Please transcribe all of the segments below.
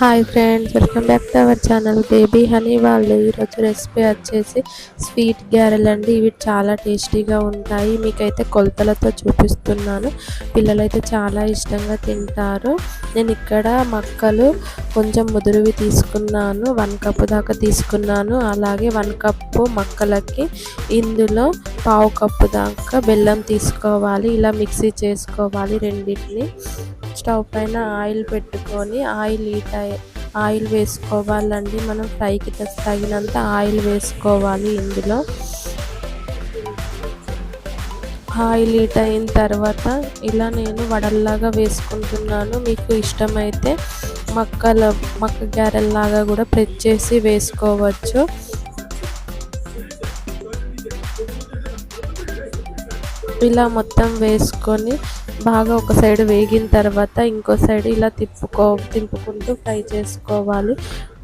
Hi friends welcome back to our channel baby honey వాళ్ళు ఈరోజు recipe వచ్చేసి sweet గ్యారెల్ అండి. ఇవి చాలా టేస్టీగా ఉంటాయి. మీకైతే కొలతలతో చూపిస్తున్నాను. పిల్లలైతే చాలా ఇష్టంగా తింటారు. నేను ఇక్కడ మక్కలు కొంచెం ముదురువి తీసుకున్నాను. వన్ కప్ దాకా తీసుకున్నాను. అలాగే వన్ కప్పు మక్కలకి ఇందులో పావు కప్పు దాకా బెల్లం తీసుకోవాలి. ఇలా మిక్సీ చేసుకోవాలి రెండింటిని. స్టవ్ పైన ఆయిల్ పెట్టుకొని ఆయిల్ హీట్ ఆయిల్ వేసుకోవాలండి. మనం ఫ్రైకి తగినంత ఆయిల్ వేసుకోవాలి ఇందులో. ఆయిల్ హీట్ అయిన తర్వాత ఇలా నేను వడల్లాగా వేసుకుంటున్నాను. మీకు ఇష్టమైతే మక్కల మక్క గ్యారెల్లాగా కూడా ప్రెస్ చేసి వేసుకోవచ్చు. ఇలా మొత్తం వేసుకొని బాగా ఒక సైడ్ వేగిన తర్వాత ఇంకో సైడ్ ఇలా తిప్పుకో తిప్పుకుంటూ ఫ్రై చేసుకోవాలి.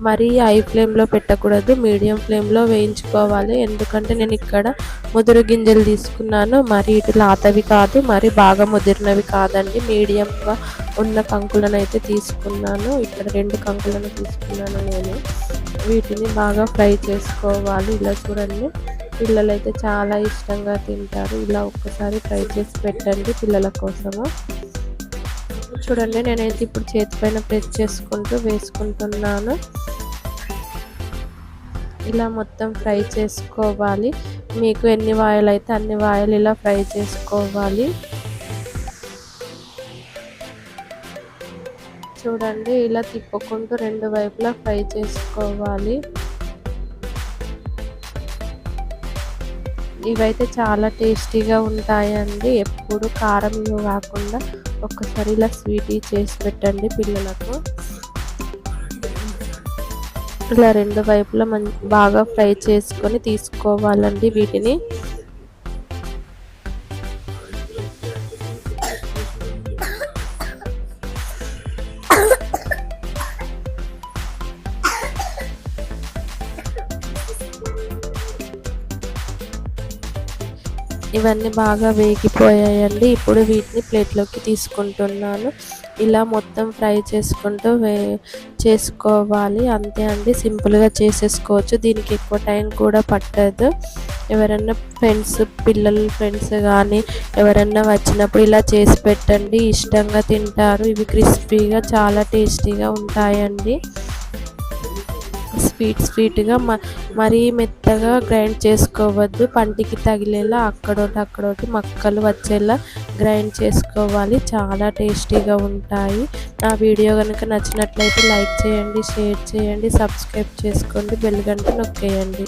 మరీ హై ఫ్లేమ్లో పెట్టకూడదు మీడియం ఫ్లేమ్లో వేయించుకోవాలి. ఎందుకంటే నేను ఇక్కడ ముదురు గింజలు తీసుకున్నాను. మరి ఇటు లాతవి కాదు మరి బాగా ముదిరినవి కాదండి. మీడియంగా ఉన్న కంకులను అయితే తీసుకున్నాను. ఇక్కడ రెండు కంకులను తీసుకున్నాను నేను. వీటిని బాగా ఫ్రై చేసుకోవాలి. ఇలా చూడండి. పిల్లలు అయితే చాలా ఇష్టంగా తింటారు. ఇలా ఒక్కసారి ట్రై చేసి పెట్టండి పిల్లల కోసము చూడండి నేనైతే ఇప్పుడు చేతి పైన ప్రెస్ చేసుకుంటూ వేసుకుంటున్నాను. ఇలా మొత్తం ఫ్రై చేసుకోవాలి. మీకు ఎన్ని వాయిల్ అయితే అన్ని వాయిల్ ఇలా ఫ్రై చేసుకోవాలి. చూడండి ఇలా తిప్పుకుంటూ రెండు వైపులా ఫ్రై చేసుకోవాలి. ఇవైతే చాలా టేస్టీగా ఉంటాయండి. ఎప్పుడు కారం కాకుండా ఒక్కసారి ఇలా స్వీట్ చేసి పెట్టండి పిల్లలకు. ఇలా రెండు వైపులా మం బాగా ఫ్రై చేసుకొని తీసుకోవాలండి వీటిని. ఇవన్నీ బాగా వేగిపోయాయండి. ఇప్పుడు వీటిని ప్లేట్లోకి తీసుకుంటున్నాను. ఇలా మొత్తం ఫ్రై చేసుకుంటూ వే చేసుకోవాలి. అంతే అండి. సింపుల్గా చేసేసుకోవచ్చు. దీనికి ఎక్కువ టైం కూడా పట్టదు. ఎవరైనా ఫ్రెండ్స్ పిల్లలు ఫ్రెండ్స్ కానీ ఎవరైనా వచ్చినప్పుడు ఇలా చేసి పెట్టండి. ఇష్టంగా తింటారు. ఇవి క్రిస్పీగా చాలా టేస్టీగా ఉంటాయండి. స్వీట్ స్వీట్గా మరీ మెత్తగా గ్రైండ్ చేసుకోవద్దు. పంటికి తగిలేలా అక్కడోటి అక్కడోటి మక్కలు వచ్చేలా గ్రైండ్ చేసుకోవాలి. చాలా టేస్టీగా ఉంటాయి. నా వీడియో కనుక నచ్చినట్లయితే లైక్ చేయండి షేర్ చేయండి సబ్స్క్రైబ్ చేసుకోండి బెల్ గంట నొక్కేయండి.